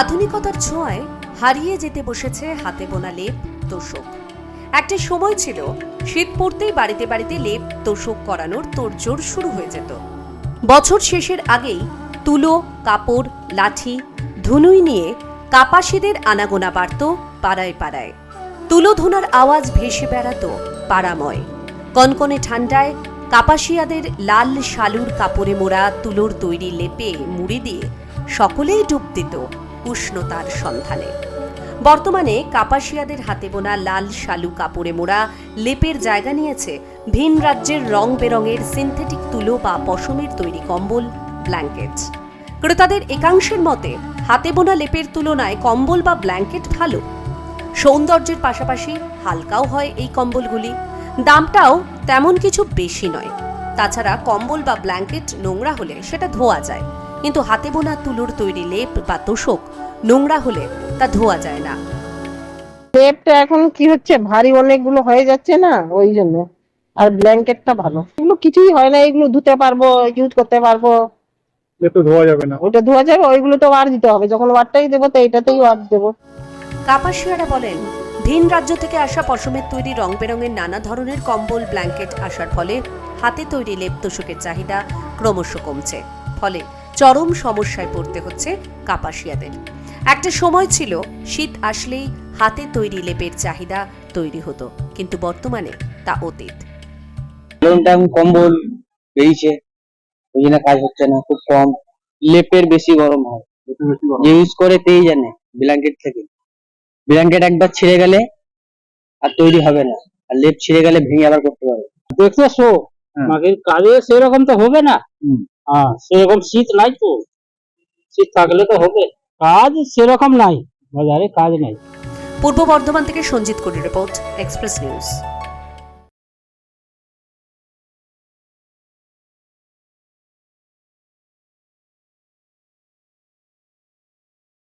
আধুনিকতার ছোঁয়ায় হারিয়ে যেতে বসেছে হাতে বোনা লেপ তোষক। একটা সময় ছিল, শীত পড়তেই বাড়িতে বাড়িতে লেপ তোষক করানোর তোড়জোড় শুরু হয়ে যেত। বছর শেষের আগেই তুলো, কাপড়, লাঠি, ধুনুই নিয়ে কাপাসীদের আনাগোনা বাড়ত পাড়ায় পাড়ায়। তুলো ধুনার আওয়াজ ভেসে বেড়াতো পাড়াময়। কনকনে ঠান্ডায় কাপাসিয়াদের লাল শালুর কাপড়ে মোড়া তুলোর তৈরি লেপে মুড়ি দিয়ে সকলেই ডুব দিত উষ্ণতার সন্ধানে। বর্তমানে কাপাসিয়াদের হাতে বোনা লাল শালু কাপড়ে মোড়া লেপের জায়গা নিয়েছে ভিন রাজ্যের রং বেরঙের সিনথেটিক তুলো বা পশমের তৈরি কম্বল, ব্ল্যাঙ্কেট। ক্রেতাদের একাংশের মতে, হাতে বোনা লেপের তুলনায় কম্বল বা ব্ল্যাঙ্কেট ভালো। সৌন্দর্যের পাশাপাশি হালকাও হয় এই কম্বলগুলি। দামটাও তেমন কিছু বেশি নয়। তাছাড়া কম্বল বা ব্ল্যাঙ্কেট নোংরা হলে সেটা ধোয়া যায়। কিন্তু হাতে বোনা তুলোর তৈরি লেপ বা তোষক নোংরা হলে তা ধোয়া যায় না। লেপটা এখন কি হচ্ছে? ভারী অনেকগুলো হয়ে যাচ্ছে না? ওই জন্য। আর ব্ল্যাঙ্কেটটা ভালো। এগুলো কিছুই হয় না। এগুলো ধুতে পারব ইউজ করতে পারব। এ ধোয়া যাবে না। ওটা ধোয়া যাবে ওইগুলো তো আর দিতে হবে। যখন ওয়ারটাই দেবো তো এইটাতেই ওয়ার দেবো। কাপাসিয়ারা বলেন ভিন রাজ্য থেকে আসা পশমের তৈরি রং বেরঙের নানা ধরনের কম্বল ব্ল্যাঙ্কেট আসার ফলে হাতে তৈরি লেপ তোষকের চাহিদা ক্রমশ কমছে। ফলে চরম সমস্যায় পড়তে হচ্ছে কাপাসিয়াদের। একটা সময় ছিল শীত আসলেই হাতে তৈরি লেপের চাহিদা তৈরি হতো কিন্তু বর্তমানে তা অতীত। টাইম কম্বল বেরিয়েছে ওই জন্য কাজ হচ্ছে না খুব কম। লেপের বেশি গরম হয়। ইউজ করে তেই জানে ব্ল্যাঙ্কেট থেকে। ব্ল্যাঙ্কেট একবার ছিঁড়ে গেলে আর তৈরি হবে না। আর লেপ ছিঁড়ে গেলে ভেঙে আবার করতে পারবে। দেখতেছো হ্যাঁ। মাগের কাজে সেরকম তো হবে না। হ্যাঁ সেরকম শীত নাই তো। শীত থাকলে তো হবে। কাজ সেরকম নাই। বাজারে কাজ নাই। পূর্ব বর্ধমান থেকে সঞ্জিত কোটি রিপোর্ট এক্সপ্রেস নিউজ